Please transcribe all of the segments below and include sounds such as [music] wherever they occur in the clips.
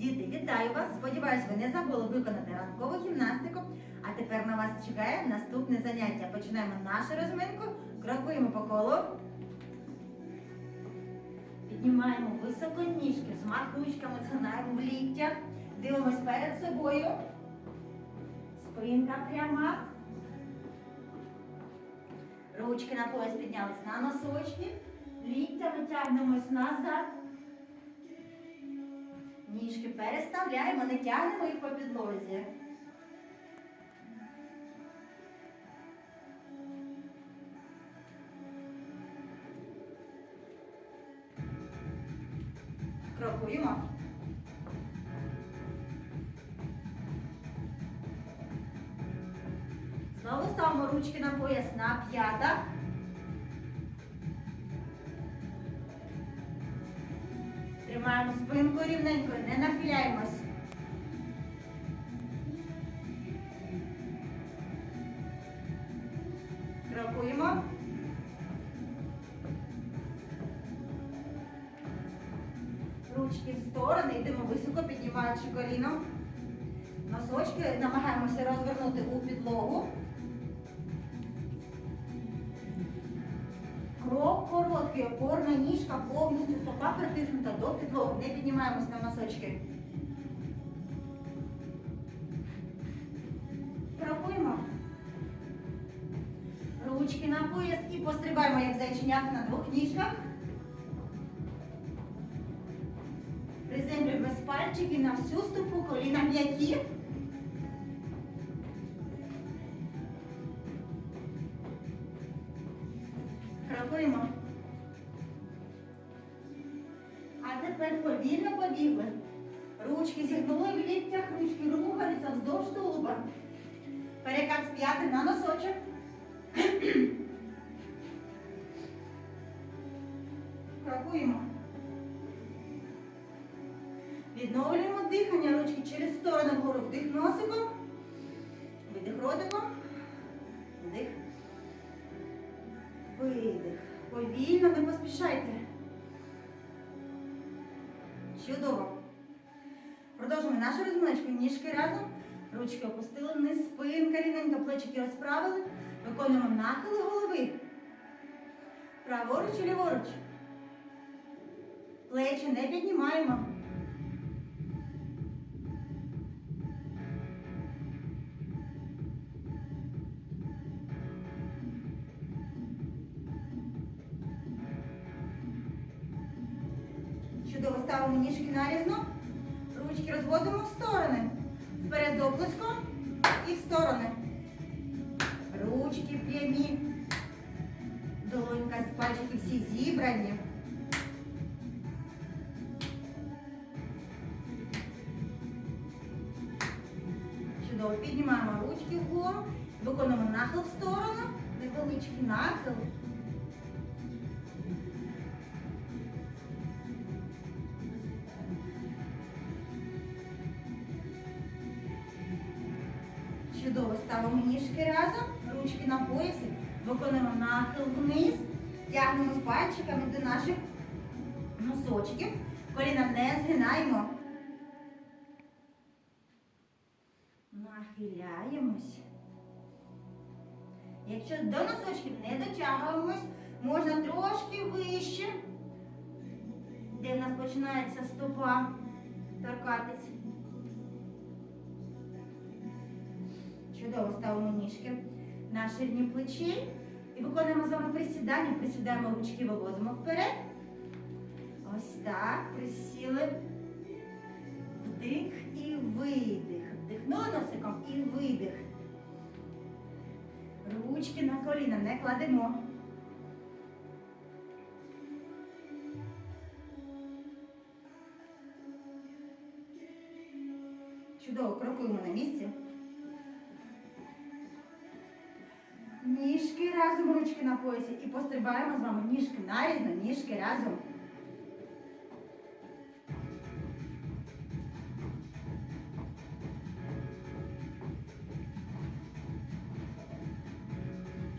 Діти, вітаю вас! Сподіваюсь, ви не забули виконати ранкову гімнастику. А тепер на вас чекає наступне заняття. Починаємо нашу розминку, крокуємо по колу. Піднімаємо високо ніжки, змах ручками, згинаємо в ліктях. Дивимось перед собою. Спинка пряма. Ручки на пояс піднялись на носочки. Ліктями тягнемось назад. Ніжки переставляємо, не тягнемо їх по підлозі. Крокуємо. Знову ставимо ручки на пояс на п'ятах. Тримаємо спинку рівненько, не нахиляємось. Крокуємо. Ручки в сторони, йдемо високо, піднімаючи коліно. Носочки намагаємося розвернути у підлогу. Короткий, опорна ніжка, повністю стопа притиснута до підлоги. Не піднімаємось на носочки. Крокуємо. Ручки на пояс і пострибаємо, як зайченята на двох ніжках. Приземлюємо з пальчики на всю стопу, коліна м'які. Крокуємо. Повільно побігли. Ручки зігнули в ліктях, ручки рухаються вздовж тулуба. Перекат з п'яти на носочок. Крокуємо. Відновлюємо дихання, ручки через сторони вгору. Вдих носиком. Видих ротиком. Вдих. Видих. Повільно, не поспішайте. Чудово. Продовжуємо нашу розминочку. Ніжки разом. Ручки опустили вниз, спинка рівненька, плечики розправили. Виконуємо нахили голови. Праворуч і ліворуч. Плечі не піднімаємо. Чудово ставимо ніжки нарізно. Ручки розводимо в сторони. Вперед з оплеском і в сторони. Ручки прямі. Долонька з пальчики всі зібрані. Чудово. Піднімаємо ручки вгору. Виконуємо нахил в сторону. Невеличкий нахил. Чудово ставимо ніжки разом, ручки на поясі, виконуємо нахил вниз, тягнемо з пальчиками до наших носочків. Коліна не згинаємо. Нахиляємось. Якщо до носочків не дотягуємось, можна трошки вище, де в нас починається стопа торкатись. Чудово ставимо ніжки на ширині плечей і виконуємо з вами присідання. Присідаємо ручки, виводимо вперед. Ось так. Присіли. Вдих і видих. Вдихнули носиком і видих. Ручки на коліна не кладемо. Чудово, крокуємо на місці. Ніжки разом, ручки на поясі. І пострибаємо з вами ніжки нарізно, ніжки разом.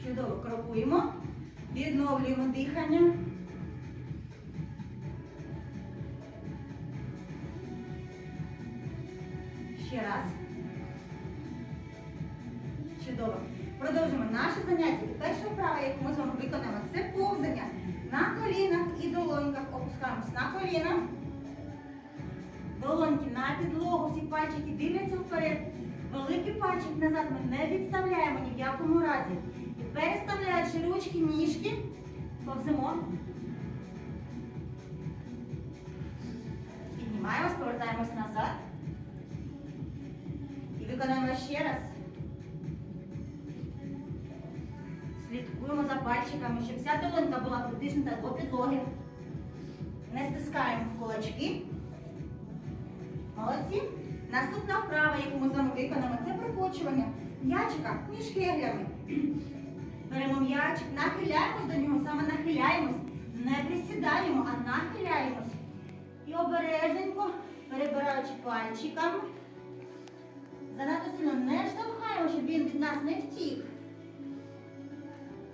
Чудово крокуємо. Відновлюємо дихання. Ще раз. Чудово. Продовжимо наше заняття. І перша вправа, яку ми з вами виконаємо, це повзання на колінах і Опускаємось на коліна. Долоньки на підлогу, всі пальчики дивляться вперед. Великий пальчик назад ми не відставляємо ні в якому разі. І переставляючи ручки, ніжки, повземо. Піднімаємось, повертаємось назад. І виконаємо ще раз. Слідкуємо за пальчиками, щоб вся долонька була притиснута до підлоги. Стискаємо в кулачки. Молодці. Наступна вправа, яку ми з вами виконаємо, це прикочування м'ячика між кеглями. Беремо м'ячик, нахиляємось до нього, саме нахиляємось. Не присідаємо, а нахиляємось. І обережненько, перебираючи пальчиками. Занадто сильно не штовхаємо, щоб він від нас не втік.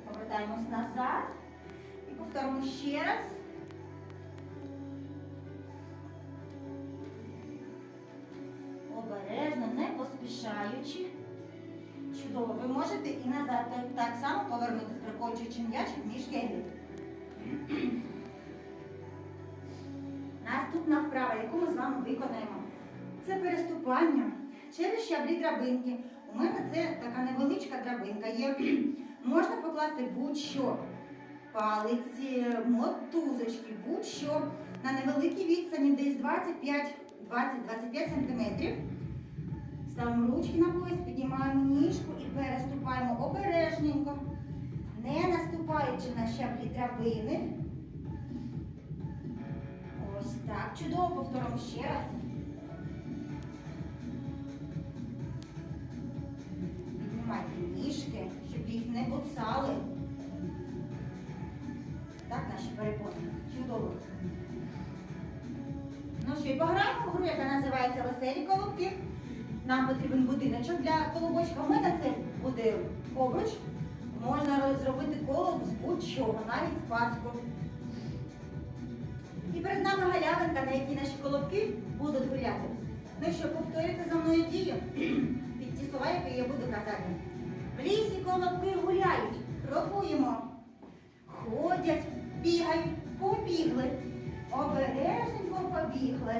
Повертаємось назад. І повторимо ще раз. Не. Чудово, ви можете і назад так, само повернути, прикочуючи м'ячик між кеглів. Наступна вправа, яку ми з вами виконаємо, це переступання через щаблі драбинки. У мене це така невеличка драбинка є. [clears throat] Можна покласти будь-що. Палиці, мотузочки, будь-що на невеликій відстані, десь 25 20-25 см. Ставимо ручки на пояс, піднімаємо ніжку і переступаємо обережненько, не наступаючи на щаблі драбини. Ось так. Чудово повторимо ще раз. Піднімайте ніжки, щоб їх не буцали. Так, наші перепони. Чудово. Ну що, і пограємо в гру, яка називається Веселі колобки. Нам потрібен будиночок для колобочка. У мене це буде обруч. Можна зробити колоб з будь-чого, навіть з паску. І перед нами галявинка, на якій наші колобки будуть гуляти. Ну що, повторюйте за мною дію [clears throat] під ті слова, які я буду казати. В лісі колобки гуляють, крокуємо, ходять, бігають, побігли. Обережненько побігли.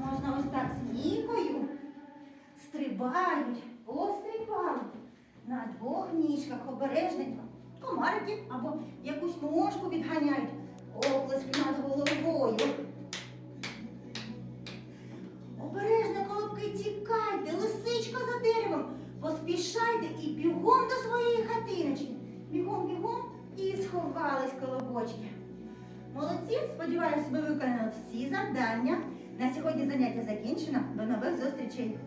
Можна ось так з нікою. Стрибають, пострибають. На двох ніжках обережненько. Комариків або якусь мошку відганяють. Оплески над головою. Обережно, колобки, тікайте, лисичка за деревом. Поспішайте і бігом до своєї хатиночки. Бігом, бігом і сховались колобочки. Молодці, сподіваюся, ви виконали всі завдання. На сьогодні заняття закінчено. До нових зустрічей!